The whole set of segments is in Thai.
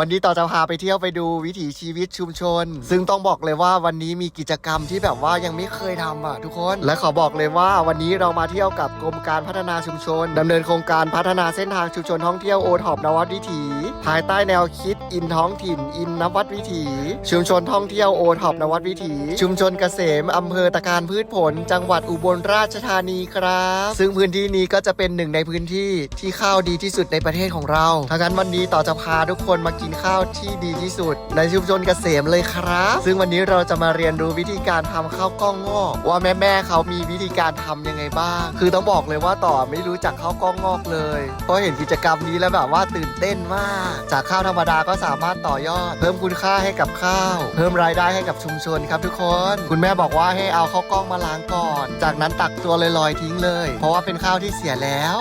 วันนี้ต่อจะพาไปเที่ยวไปดูวิถีชีวิตชุมชน ซึ่งต้องบอกเลยว่าวันนี้มีกิจกรรมที่แบบว่ายังไม่เคยทำอะทุกคน และขอบอกเลยว่าวันนี้เรามาเที่ยวกับกรมการพัฒนาชุมชนดำเนินโครงการพัฒนาเส้นทางชุมชนท่องเที่ยวโอท็อปนวัดวิถี ภายใต้แนวคิดอินท้องถิ่น อินนวัดวิถี ชุมชนท่องเที่ยวโอท็อปนวัดวิถี ชุมชนเกษมอำเภอตะการพืชผล จังหวัดอุบลราชธานีครับ ซึ่งพื้นที่นี้ก็จะเป็นหนึ่งในพื้นที่ที่ข้าวดีที่สุดในประเทศของเราถ้างั้นวันนี้ต่อจะพาทุกคนมากินข้าวที่ดีที่สุด ในชุมชนเกษมเลยครับ ซึ่งวันนี้เราจะมาเรียนรู้วิธีการทำข้าวกล้องงอกว่าแม่แม่ๆเขามีวิธีการทำยังไงบ้าง คือต้องบอกเลยว่าต่อไม่รู้จักข้าวกล้องงอกเลยเพราะเห็นกิจกรรมนี้แล้วแบบว่าตื่นเต้นมาก จากข้าวธรรมดาก็สามารถต่อยอด เพิ่มคุณค่าให้กับข้าว เพิ่มรายได้ให้กับชุมชนครับทุกคน คุณแม่บอกว่าให้เอาข้าวกล้องมาล้างก่อน จากนั้นตักตัวลอยๆทิ้งเลย เพราะว่าเป็นข้าวที่เสียแล้ว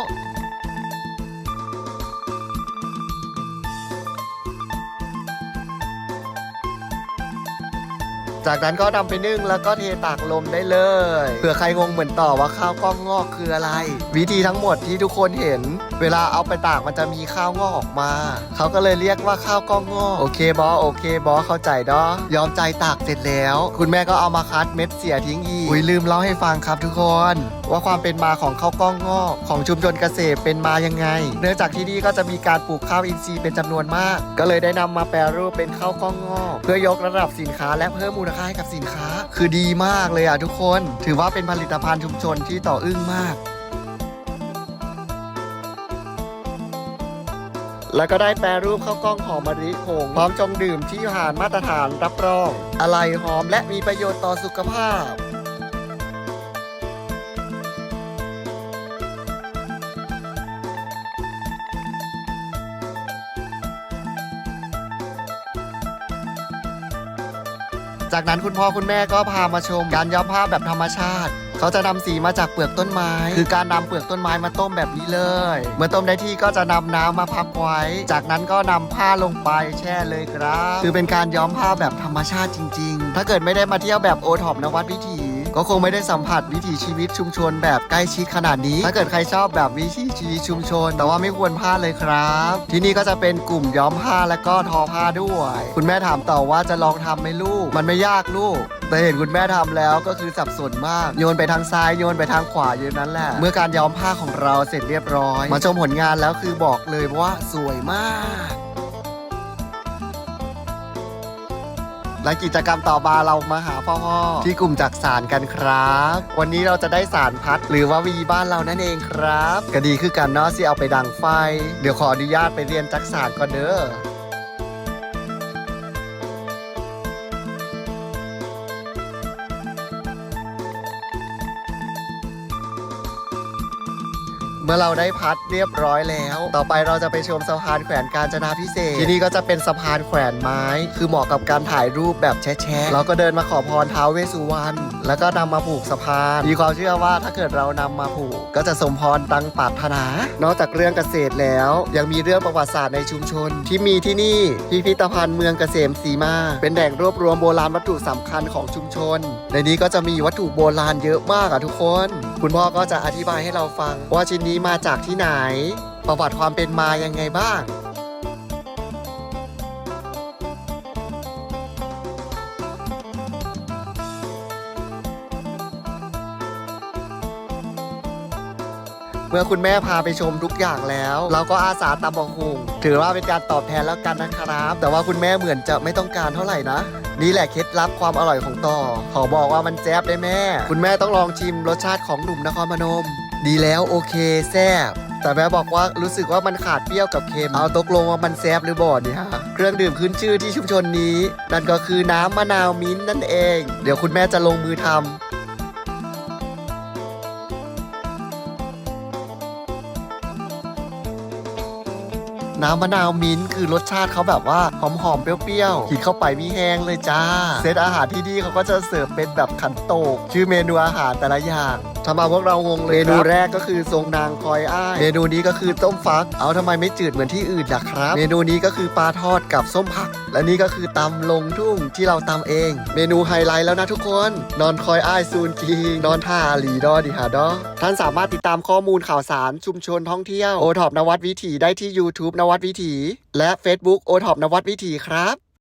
จากนั้นก็นำไปนึ่งแล้วก็เทตากลมได้เลยเผื่อใครงงเหมือนต่อว่าข้าวกล้องงอกคืออะไร วิธีทั้งหมดที่ทุกคนเห็น เวลาเอาไปตากมันจะมีข้าวงอกออกมา เขาก็เลยเรียกว่าข้าวกล้องงอกโอเคบอโอเคบอเข้าใจดอยอมใจตากเสร็จแล้ว คุณแม่ก็เอามาคัดเม็ดเสียทิ้งอีกอุ้ยลืมเล่าให้ฟังครับทุกคน ว่าความเป็นมาของข้าวกล้องงอกของชุมชนเกษตรเป็นมายังไง เนื่องจากที่นี่ก็จะมีการปลูกข้าวอินทรีย์เป็นจำนวนมาก ก็เลยได้นำมาแปรรูปเป็นข้าวกล้องงอกเพื่อยกระดับสินค้า และเพิ่มมูลค่าให้กับสินค้า คือดีมากเลยอะทุกคน ถือว่าเป็นผลิตภัณฑ์ชุมชนที่ต่ออึ้งมากแล้วก็ได้แปรรูปข้าวกล้องหอมมะลิผงพร้อมจงดื่มที่ผ่านมาตรฐานรับรองอร่อยหอมและมีประโยชน์ต่อสุขภาพ จากนั้นคุณพ่อคุณแม่ก็พามาชม การย้อมผ้าแบบธรรมชาติ เขาจะนำสีมาจากเปลือกต้นไม้ คือการนำเปลือกต้นไม้มาต้มแบบนี้เลย เมื่อต้มได้ที่ก็จะนำน้ำมาพักไว้ จากนั้นก็นำผ้าลงไปแช่เลยครับ คือเป็นการย้อมผ้าแบบธรรมชาติจริง ๆ ถ้าเกิดไม่ได้มาเที่ยวแบบโอท็อปนวัดวิถี ก็คงไม่ได้สัมผัสวิถีชีวิตชุมชนแบบใกล้ชิดขนาดนี้ ถ้าเกิดใครชอบแบบวิถีชีวิตชุมชน แต่ว่าไม่ควรพลาดเลยครับ ที่นี่ก็จะเป็นกลุ่มย้อมผ้าและก็ทอผ้าด้วย คุณแม่ถามต่อว่าจะลองทำไหมลูก มันไม่ยากลูกแต่เห็นคุณแม่ทำแล้วก็คือสับสนมาก โยนไปทางซ้ายโยนไปทางขวาอยู่นั้นแหละ เมื่อการย้อมผ้าของเราเสร็จเรียบร้อย มาชมผลงานแล้วคือบอกเลยว่าสวยมาก และกิจกรรมต่อมาเรามาหาพ่อพ่อที่กลุ่มจักสารกันครับ วันนี้เราจะได้สารพัดหรือว่าวีบ้านเรานั่นเองครับ ก็ดีคือกันเนาะที่เอาไปดังไฟ เดี๋ยวขออนุญาตไปเรียนจักสารก่อนเด้อ เมื่อเราได้พัดเรียบร้อยแล้ว ต่อไปเราจะไปชมสะพานแขวนกาญจนาพิเศษที่นี่ก็จะเป็นสะพานแขวนไม้ คือเหมาะกับการถ่ายรูปแบบแชะๆเราก็เดินมาขอพรท้าวเวสสุวรรณแล้วก็นำมาผูกสะพาน มีความเชื่อว่าถ้าเกิดเรานำมาผูก ก็จะสมพรดังปรารถนา นอกจากเรื่องเกษตรแล้ว ยังมีเรื่องประวัติศาสตร์ในชุมชน ที่มีที่นี่พิพิธภัณฑ์เมืองเกษมศรีมา เป็นแหล่งรวบรวมโบราณวัตถุสำคัญของชุมชน ในนี้ก็จะมีวัตถุโบราณเยอะมากอะทุกคน คุณพ่อก็จะอธิบายให้เราฟังว่าชิ้นนี้มาจากที่ไหน ประวัติความเป็นมายังไงบ้าง เมื่อคุณแม่พาไปชมทุกอย่างแล้ว เราก็อาสาตำบังคุงถือว่าเป็นการตอบแทนแล้วกันนะครับ แต่ว่าคุณแม่เหมือนจะไม่ต้องการเท่าไหร่นะ นี่แหละเคล็ดลับความอร่อยของต่อ ขอบอกว่ามันแจ๊บได้แม่ คุณแม่ต้องลองชิมรสชาติของหนุ่มนครพนม ดีแล้วโอเคแซ่บแต่แม่บอกว่ารู้สึกว่ามันขาดเปรี้ยวกับเค็ม เอาตกลงว่ามันแซบหรือบ่เนี่ยฮะ เครื่องดื่มขึ้นชื่อที่ชุมชนนี้ นั่นก็คือน้ำมะนาวมิ้นนั่นเอง เดี๋ยวคุณแม่จะลงมือทำ น้ำมะนาวมิ้นท์คือรสชาติเขาแบบว่าหอมๆเปรี้ยวๆกินเข้าไปมีแห้งเลยจ้า เซตอาหารที่นี่เขาก็จะเสิร์ฟเป็นแบบขันโตก ชื่อเมนูอาหารแต่ละอย่าง ทำเอาพวกเรางงเลยเมนูแรกก็คือทรงนางคอยอ้ายเมนูนี้ก็คือต้มฟัก เอาทำไมไม่จืดเหมือนที่อื่นล่ะครับ เมนูนี้ก็คือปลาทอดกับส้มผัก และนี่ก็คือตำลงทุ่งที่เราตำเอง เมนูไฮไลท์แล้วนะทุกคน นอนคอยอ้ายซูนกีนอนท่าหลีดอดิหาดอท่านสามารถติดตามข้อมูลข่าวสารชุมชนท่องเที่ยวโอท็อปนวัดวิถีได้ที่ YouTube นวัดวิถีและ Facebook o t o p นวัดวิถีครับ